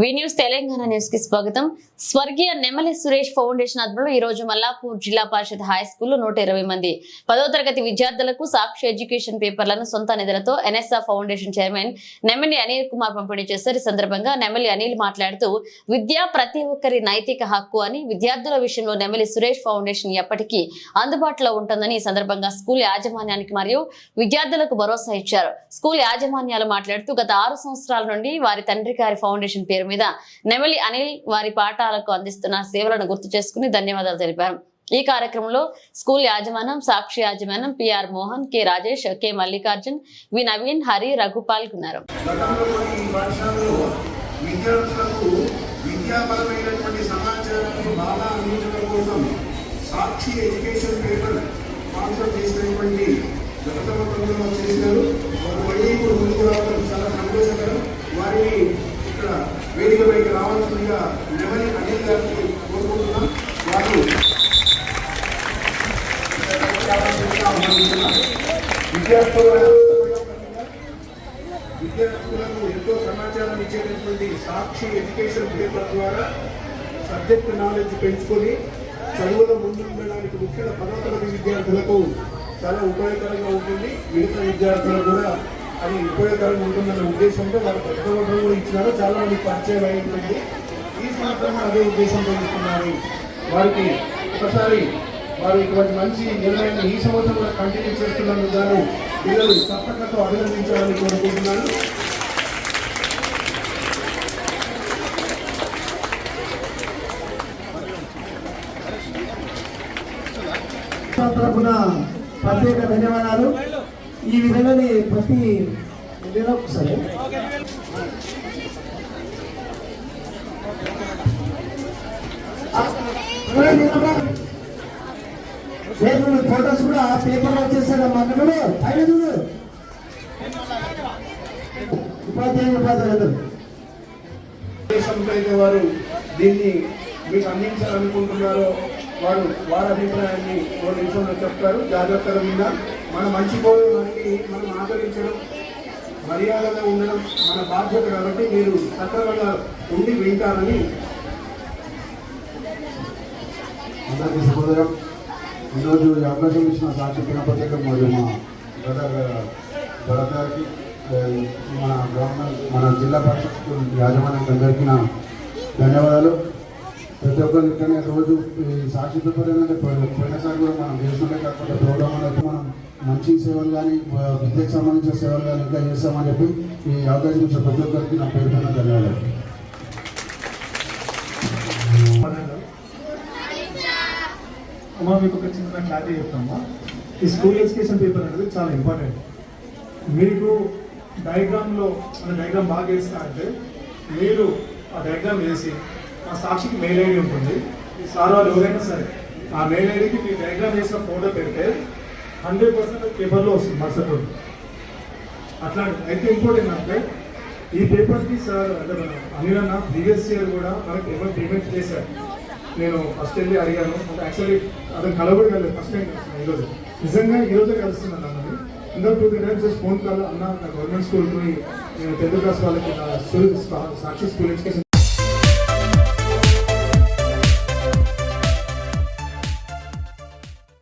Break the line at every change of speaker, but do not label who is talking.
వి news Telangana న్యూస్కి స్వాగతం. స్వర్గీయ నెమలి సురేష్ ఫౌండేషన్ ఆధ్వర్యంలో ఈ రోజు మల్లాపూర్ జిల్లా పరిషత్ హై స్కూల్లో నూట ఇరవై మంది పదో తరగతి విద్యార్థులకు సాక్షి ఎడ్యుకేషన్ పేపర్లను సొంత నిధులతో ఎన్ఎస్ఆర్ ఫౌండేషన్ చైర్మన్ నెమలి అనిల్ కుమార్ పంపిణీ చేశారు. ఈ సందర్భంగా నెమలి అనిల్ మాట్లాడుతూ విద్య ప్రతి ఒక్కరి నైతిక హక్కు అని విద్యార్థుల విషయంలో నెమలి సురేష్ ఫౌండేషన్ ఎప్పటికీ అందుబాటులో ఉంటుందని ఈ సందర్భంగా స్కూల్ యాజమాన్యానికి మరియు విద్యార్థులకు భరోసా ఇచ్చారు. స్కూల్ యాజమాన్యాలు మాట్లాడుతూ గత ఆరు సంవత్సరాల నుండి వారి తండ్రి గారి ఫౌండేషన్ పేరు పేరు మీద నెమలి అనిల్ వారి పాఠాలకు అందిస్తున్న సేవలను గుర్తు చేసుకుని ధన్యవాదాలు తెలిపారు. ఈ కార్యక్రమంలో స్కూల్ యాజమాన్యం సాక్షి యాజమాన్యం PR Mohan K. Rajesh K. Mallikarjun V. Naveen Hari Raghu పాల్గొన్నారు
సాక్షి ఎడ్యుకేషన్ పేపర్ స్పాన్సర్ చేసినటువంటి గత సంవత్సరంలో చేశారు వారు మళ్ళీ ఇప్పుడు ముందుకు రావడం విద్యార్థుల విద్యార్థులకు ఎంతో సమాచారం ఇచ్చేటటువంటి సాక్షి ఎడ్యుకేషన్ పేపర్ ద్వారా సబ్జెక్ట్ నాలెడ్జ్ పెంచుకొని చదువులో ముందుండడానికి ముఖ్యంగా పదో తరగతి విద్యార్థులకు చాలా ఉపయోగకరంగా ఉంటుంది. మిగతా విద్యార్థులకు కూడా అది ఉపయోగకరంగా ఉంటుందన్న ఉద్దేశంతో వారు పెద్ద కూడా ఇచ్చినారు. చాలా మంది పరిచయం అయి ఉంటుంది. ఈ సంవత్సరం అదే ఉద్దేశంతో ఇస్తున్నారు. వారికి ఒకసారి వారు ఇటువంటి మంచి నిర్ణయాన్ని ఈ సంవత్సరం కూడా కంటిన్యూ చేస్తున్నందుకు గాను పిల్లలు తప్పకతో అభినందించాలని కోరుకుంటున్నాను.
తరఫున ప్రత్యేక ధన్యవాదాలు. ఈ విధంగానే ప్రతి నెల ఒకసారి. ఫోటోస్ కూడా పేపర్ వచ్చేస్తాడు మా అక్కడ పైన చూడు. ఉపాధ్యాయులు ఉపాధ్యాయులు
వారు దీన్ని మీకు అందించాలనుకుంటున్నారో వారు వారి అభిప్రాయాన్ని ఓ నిమిషంలో చెప్తారు. జాగ్రత్తగా విన్నా మన మంచి కోరి మనకి మనం ఆదరించడం మర్యాదగా ఉండడం మన బాధ్యత కాబట్టి మీరు సక్రమంగా ఉండి వింటారని
అందరికీ సహోదరం ఈరోజు అవకాశం ఇచ్చిన సాక్షి దినపత్రిక మరియు మా బ్రదర్ బ్రదర్కి మన గవర్నమెంట్ మన జిల్లా పరిషత్ యాజమాన్యం యాజమాన్యానికి అందరికీ నా ధన్యవాదాలు. ప్రతి ఒక్కరు ఇక్కడనే రోజు ఈ సాక్షి పేపర్ ఏంటంటే పోయినసారి కూడా మనం చేస్తుంటే కాకపోతే ప్రోగ్రామ్ అనేది మనం మంచి సేవలు కానీ విద్యకు సంబంధించిన సేవలు కానీ ఇంకా చేస్తామని చెప్పి ఈ అవకాశం ఇచ్చిన ప్రతి ఒక్కరికి నా పేరు ధన్యవాదాలు.
అమ్మా మీకు ఒక చిన్న క్లారిటీ చెప్తామా? ఈ స్కూల్ ఎడ్యుకేషన్ పేపర్ అనేది చాలా ఇంపార్టెంట్. మీకు డయాగ్రామ్లో మన డయాగ్రామ్ బాగా వేస్తా అంటే మీరు ఆ డయాగ్రామ్ వేసి ఆ సాక్షికి మెయిల్ ఐడి ఉంటుంది. సార్ వాళ్ళు ఎవరైనా సరే ఆ మెయిల్ ఐడికి మీ డయాగ్రామ్ వేసిన ఫోటో పెడితే హండ్రెడ్ పర్సెంట్ పేపర్లో వస్తుంది మరుసటి రోజు. అట్లాంటి అయితే ఇంపార్టెంట్ అంటే ఈ పేపర్కి సార్ అంటే మన అనిల్ అన్న ప్రీవియస్ ఇయర్ కూడా మనకి ఏమైనా పేమెంట్ చేశారు? నేను ఫస్ట్ వెళ్ళి అడిగాను. అంటే యాక్చువల్లీ అతను కలవడం కలలేదు ఫస్ట్ టైం కలుస్తున్నాను ఈరోజు. నిజంగా ఈరోజే కలుస్తున్నాను అన్నది. ఇంకా two three times just phone call అన్న నా గవర్నమెంట్ స్కూల్కి నేను టెన్త్ క్లాస్ వాళ్ళకి నా స్కూల్ సాక్షి స్కూల్ ఎడ్యుకేషన్